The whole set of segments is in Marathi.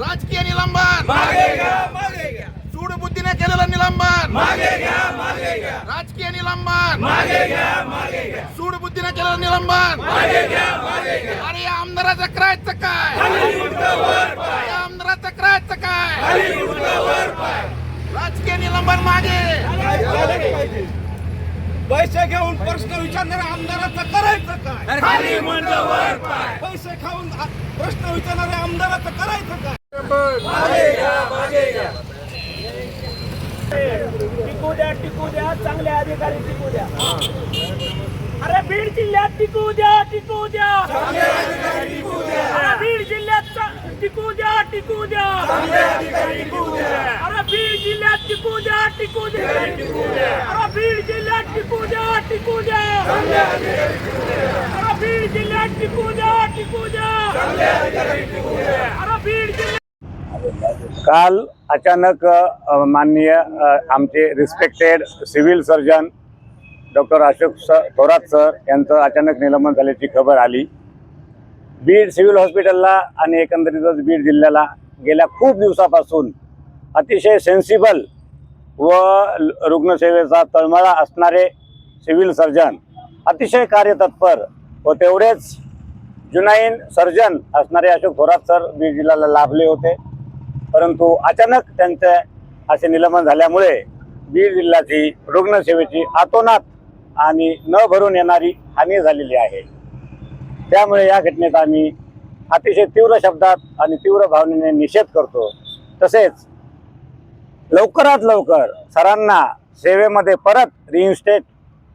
राजकीय निलंबन चूड बुद्धीने केलेलं निलंबन राजकीय निलंबन चूडबुद्धीने केलेलं निलंबन अरे या आमदाराचं करायचं काय आमदाराचं करायचं काय राजकीय निलंबन मागे. पैसे घेऊन प्रश्न विचारणाऱ्या आमदाराचं करायचं काय? खाली म्हणलं वर पाय. पैसे खाऊन प्रश्न विचारणाऱ्या आमदाराचं करायचं काय? टिकू द्या टिकू द्या चांगले अधिकारी टिकू द्या. अरे बीड जिल्ह्यात टिकू द्या टिकू द्या अरे बीड जिल्ह्यात चा- टिकू द्या. अरे बीड जिल्ह्यात टिकू द्या टिकू द्या. अरे बीड जिल्ह्यात टिकू द्या टिकू द्या. अरे बीड जिल्ह्यात टिकू द्या टिकू द्या. अरे बीड जिल्ह्यात काल अचानक माननीय आमचे respected civil surgeon doctor Ashok sir Thorat sir यांचं अचानक निलंबन झाल्याची खबर आली. बीड सिव्हिल हॉस्पिटलला आणि एकंदरीतच बीड जिल्ह्याला गेल्या खूप दिवसापासून अतिशय सेन्सिबल व रुग्णसेवेचा तळमळा असणारे सिव्हिल सर्जन अतिशय कार्यतत्पर व तेवढेच जुनाईन सर्जन असणारे अशोक थोरात सर बीड जिल्ह्याला लाभले होते. परंतु अचानक त्यांचे असे निलंबन झाल्यामुळे बीड जिल्ह्याची रुग्णसेवेची आतोनात आणि न भरून येणारी हानी झालेली आहे. त्यामुळे या घटनेचा आम्ही अतिशय तीव्र शब्दात आणि तीव्र भावनेने निषेध करतो. तसेच लवकरात लवकर सरांना सेवेमध्ये परत रिइन्स्टेट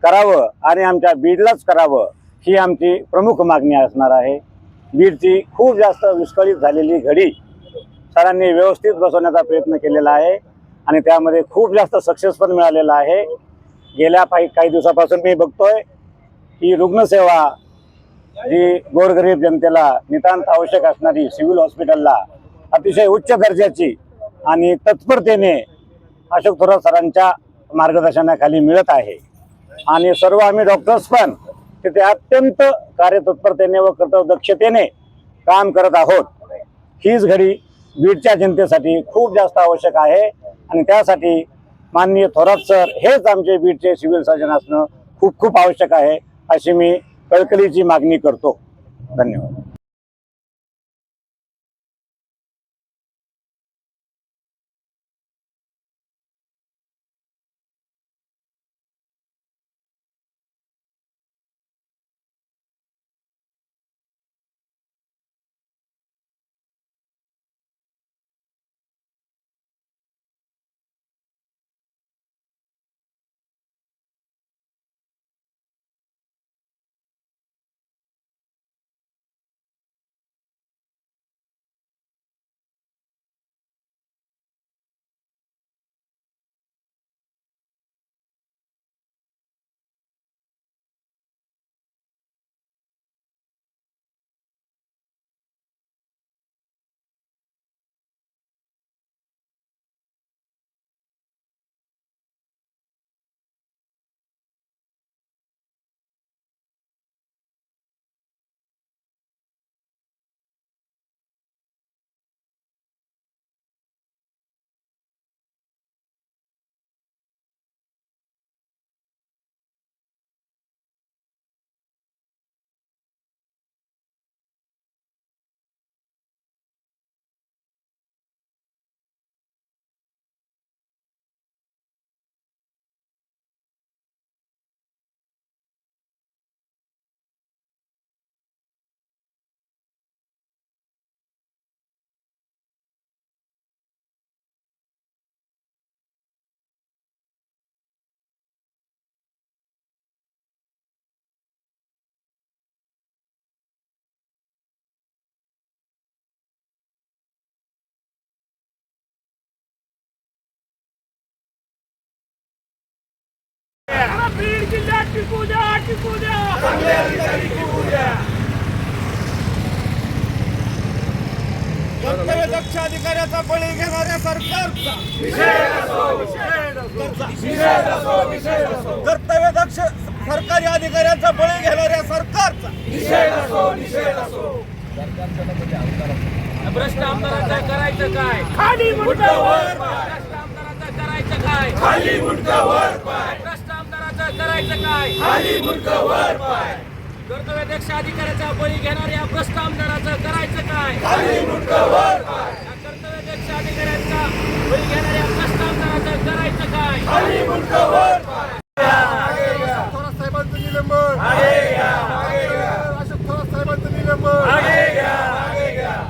करावं आणि आमच्या बीडलाच करावं ही आमची प्रमुख मागणी असणार आहे. बीडची खूप जास्त विस्कळीत झालेली घडी सरांनी व्यवस्थित बसवण्याचा प्रयत्न केलेला आहे आणि त्यामध्ये खूप जास्त सक्सेस पण मिळालेला आहे. गेल्या काही काही दिवसापासून मी बघतोय की रुग्णसेवा जी गोरगरीब जनतेला नितांत आवश्यक असणारी सिव्हिल हॉस्पिटलला अतिशय उच्च दर्जाची आणि तत्परतेने अशोक थोरात सरांच्या मार्गदर्शनाखाली मिळत आहे. आणि सर्व आम्ही डॉक्टर्स पण तिथे अत्यंत कार्यतत्परतेने व कर्तव्यदक्षतेने काम करत आहोत. हीच घडी बीडच्या जनतेसाठी खूप जास्त आवश्यक आहे आणि त्यासाठी माननीय थोरात सर हेच आमचे बीडचे सिव्हिल सर्जन असणं खूप खूप आवश्यक आहे अशी मी कळकळीची मागणी करतो. धन्यवाद. टिकू द्या टिकू द्या चांगले अधिकारी टिकू द्या कर्तव्य दक्ष अधिकाऱ्याचा बळी घेणाऱ्या सरकारचा. कर्तव्य दक्ष सरकारी अधिकाऱ्यांचा बळी घेणाऱ्या सरकारचा. भ्रष्ट आमदारांचं करायचं काय? खाली आमदारांचं करायचं काय? खाली मुंडकावर पाय. करायचं काय? खाली मुंडकावर पाय. कर्तव्यदक्ष अधिकाऱ्याचा बळी घेणाऱ्या भ्रष्ट आमदाराचं करायचं काय? खाली मुंडकावर पाय. या कर्तव्यदक्ष अधिकाऱ्यांचा बळी घेणाऱ्या भ्रष्ट आमदाराचं करायचं काय? खाली मुंडकावर पाय. थोरात साहेबांचं निलंबन. अशोक थोरात साहेबांचं निलंबन.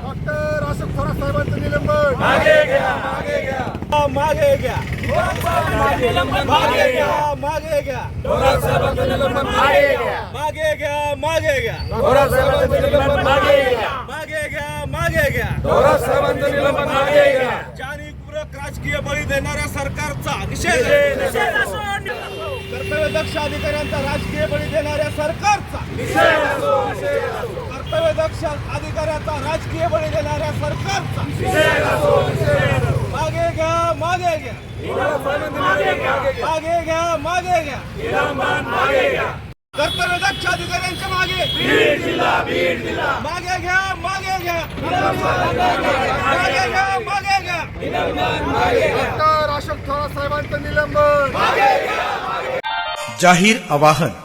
डॉक्टर अशोक थोरात साहेबांचं निलंबन. मागे घ्या मागे घ्या मागे घ्या मागे घ्या मागे घ्या मागे घ्या मागे घ्या मागे घ्या मागे मागे मागे मागे घ्या जाणीवपूर्वक राजकीय बळी देणाऱ्या सरकारचा निषेध कर्तव्य दक्ष अधिकाऱ्यांचा राजकीय बळी देणाऱ्या सरकारचा कर्तव्य दक्ष अधिकाऱ्याचा राजकीय बळी देणाऱ्या सरकारचा. मागे घ्या मागे घ्या. मागे घ्या मागे घ्या. कर्तव्य दक्ष अधिकाऱ्यांच्या मागे. मागे घ्या मागे घ्या. मागे घ्या मागे घ्या. डॉक्टर अशोक थोरात साहेबांचं निलंबन. जाहीर आवाहन.